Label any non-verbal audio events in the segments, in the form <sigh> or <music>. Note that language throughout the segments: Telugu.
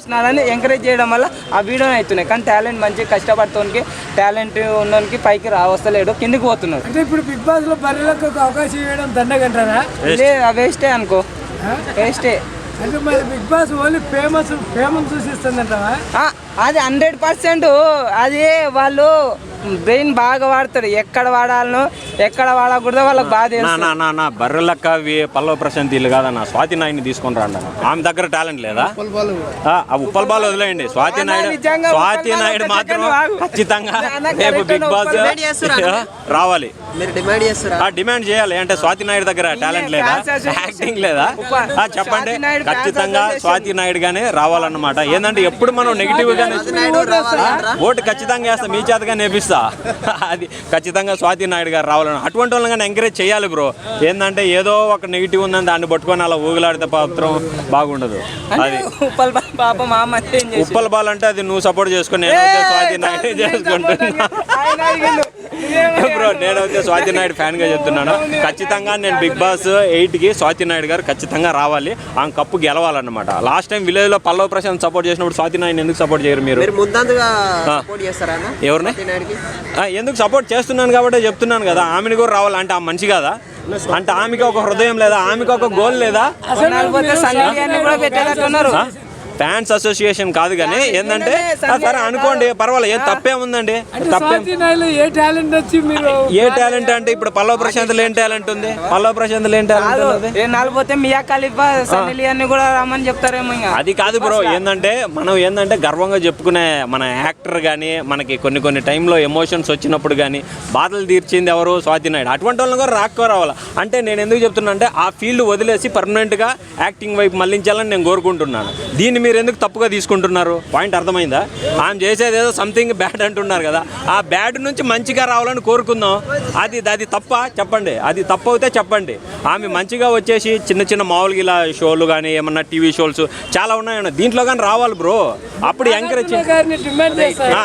చేసినారని ఎంకరేజ్ చేయడం వల్ల ఆ వీడియోని అవుతున్నాయి కానీ టాలెంట్ మంచి కష్టపడుతోనికి టాలెంట్ ఉన్నోనికి పైకి రా వస్తలేడు కిందికి పోతున్నాడు అంటే ఇప్పుడు బిగ్ బాస్లో బర్రెలకు ఒక అవకాశం ఇవ్వడం దండగంటారా? లే వేస్టే అనుకో. వేస్టే అంటే మరి Bigg Boss only famous famous చూసిస్తుందంటావా? ఆ, అది హండ్రెడ్ పర్సెంట్ అది వాళ్ళు బ్రెయిన్ బాగా వాడతారు ఎక్కడ వాడాలనో ఎక్కడ వాడకూడదో వాళ్ళకి బాగా నా తెలుసు. నా నా బర్రెలక్క పల్లవ ప్రశాంత్ వీళ్ళు కాదన్న స్వాతి నాయుడిని తీసుకొని రండి ఆమె దగ్గర టాలెంట్ లేదా? ఆ, ఉప్పల్ బాల్ వదిలేయండి. స్వాతి నాయుడు స్వాతి నాయుడు మాత్రం. ఖచ్చితంగా రేపు బిగ్ బాస్? <laughs> రావాలి. మీరు డిమాండ్ చేస్తారా? ఆ డిమాండ్ చేయాలి. అంటే స్వాతి నాయుడు దగ్గర టాలెంట్ లేదా. యాక్టింగ్ లేదా? చెప్పండి. ఖచ్చితంగా. స్వాతి నాయుడు గానే రావాలన్నమాట. ఏంటంటే ఎప్పుడు మనం నెగిటివ్ గానే? ఓటు ఖచ్చితంగా వేస్తా. మీ చేతగా నేపిస్తా. అది ఖచ్చితంగా స్వాతి నాయుడు గారు రావాలని అటువంటి వాళ్ళని కానీ ఎంకరేజ్ చేయాలి బ్రో ఏంటంటే ఏదో ఒక నెగిటివ్ ఉందని దాన్ని పట్టుకొని అలా ఊగులాడితే మాత్రం బాగుండదు. అది. ఉప్పల్ బాల్ అంటే అది నువ్వు సపోర్ట్ చేసుకుని స్వాతి నాయుడు నేను చేసుకుంటున్నా బ్రో నేనైతే స్వాతి నాయుడు ఫ్యాన్గా చెప్తున్నాను ఖచ్చితంగా నేను బిగ్ బాస్ ఎయిట్కి స్వాతి నాయుడు గారు ఖచ్చితంగా రావాలి. ఆమె కప్పు గెలవాలన్నమాట. లాస్ట్ టైం విలేజ్లో పల్లవ ప్రశాంత్ సపోర్ట్ చేసినప్పుడు స్వాతి నాయుడు ఎందుకు సపోర్ట్ చేయరు మీరు? మీరు ముందందుగా సపోర్ట్ చేస్తారా అన్న? ఎవరిని? ఆ, ఎందుకు సపోర్ట్ చేస్తున్నాను కాబట్టి చెప్తున్నాను కదా. ఆమెను కూడా రావాలి. అంటే ఆ మనిషి కదా? అంటే ఆమెకి ఒక హృదయం లేదా? ఆమెకి ఒక గోల్ లేదా? ఫ్యాన్స్ అసోసియేషన్ కాదు కానీ ఏంటంటే సరే అనుకోండి పర్వాలేదు ఏం తప్పేం నాయుడు ఏ టాలెంట్ వచ్చి మీరు ఏ టాలెంట్ అంటే ఇప్పుడు పల్లవ ప్రశాంత్లో ఏం టాలెంట్ ఉంది. పల్లవ ప్రశాంత్లో ఏం టాలెంట్ ఉంది మియా ఖలీఫా సన్నీ కూడా రమ్మని చెప్తారేమో అది కాదు బ్రో ఏంటంటే మనం ఏంటంటే గర్వంగా చెప్పుకునే మన యాక్టర్ కానీ మనకి కొన్ని కొన్ని టైంలో ఎమోషన్స్ వచ్చినప్పుడు కానీ బాధలు తీర్చింది ఎవరు? స్వాతి నాయుడు. అటువంటి వాళ్ళని కూడా రాక్కో రావాలి? అంటే నేను ఎందుకు చెప్తున్నా అంటే ఆ ఫీల్డ్ వదిలేసి పర్మనెంట్గా యాక్టింగ్ వైపు మళ్ళించాలని నేను కోరుకుంటున్నాను. దీన్ని మీరు ఎందుకు తప్పుగా తీసుకుంటున్నారు? పాయింట్ అర్థమైందా? ఆమె చేసేది ఏదో సంథింగ్ బ్యాడ్ అంటున్నారు కదా. ఆ బ్యాడ్ నుంచి మంచిగా రావాలని కోరుకుందాం. అది అది తప్ప చెప్పండి. అది తప్పు అయితే చెప్పండి. ఆమె మంచిగా వచ్చేసి చిన్న చిన్న మామూలుగా ఇలా షోలు కానీ ఏమన్నా టీవీ షోస్ చాలా ఉన్నాయన్న. దీంట్లో కానీ రావాలి బ్రో. అప్పుడు ఎంకరేజ్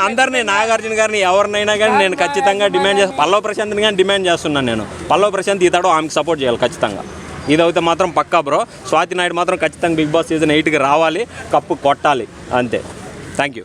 అందరినీ నాగార్జున గారిని ఎవరినైనా కానీ నేను ఖచ్చితంగా డిమాండ్ చేస్తాను పల్లవ ప్రశాంత్ని కానీ డిమాండ్ చేస్తున్నాను నేను. పల్లవ ప్రశాంత్ ఇతడు ఆమెకు సపోర్ట్ చేయాలి ఖచ్చితంగా. ఇదైతే మాత్రం పక్కా బ్రో. స్వాతి నాయుడు మాత్రం ఖచ్చితంగా బిగ్ బాస్ సీజన్ ఎయిట్కి రావాలి. కప్పు కొట్టాలి. అంతే. Thank you